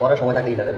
পরে সময় থাকলে যাবেন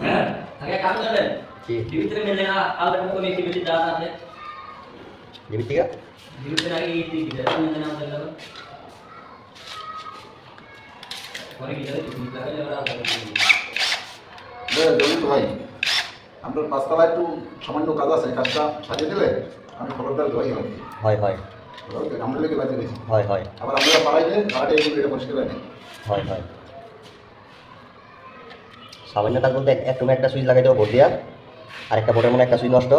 হ্যাঁ আগে কাজ করেন কি ডিবিতে মেলে না কোনো একটিভিটি দাঁড়া আছে। আগে এই দিকে পরে কি যাবে ভাই। আপনার পাঁচতলায় একটু সামান্য কাজ আছে কাজটা সাজিয়ে দিলে আমি খবরদার হয় হয়। আমরা লেগে দিয়েছি। হয় হয়। আবার আমরা পাড়াটা এগুলো এটা পরিষ্কার হয় হয় হয়। সামান্য কাজ বলতে এক রুমে একটা সুইচ লাগাই দেবো ভোট দিয়া। আর একটা বোর্ডের মনে একটা সুইচ নষ্ট।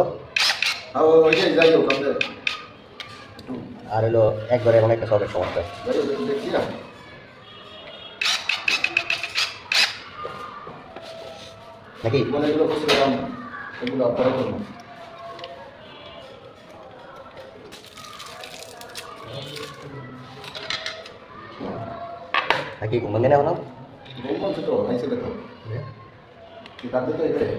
আর হলো একবারে মানে একটা সবের সমস্যা। নাকি না। নাকি? নেওয়া না বললাম তো আইসে দেখো। 你答对对对。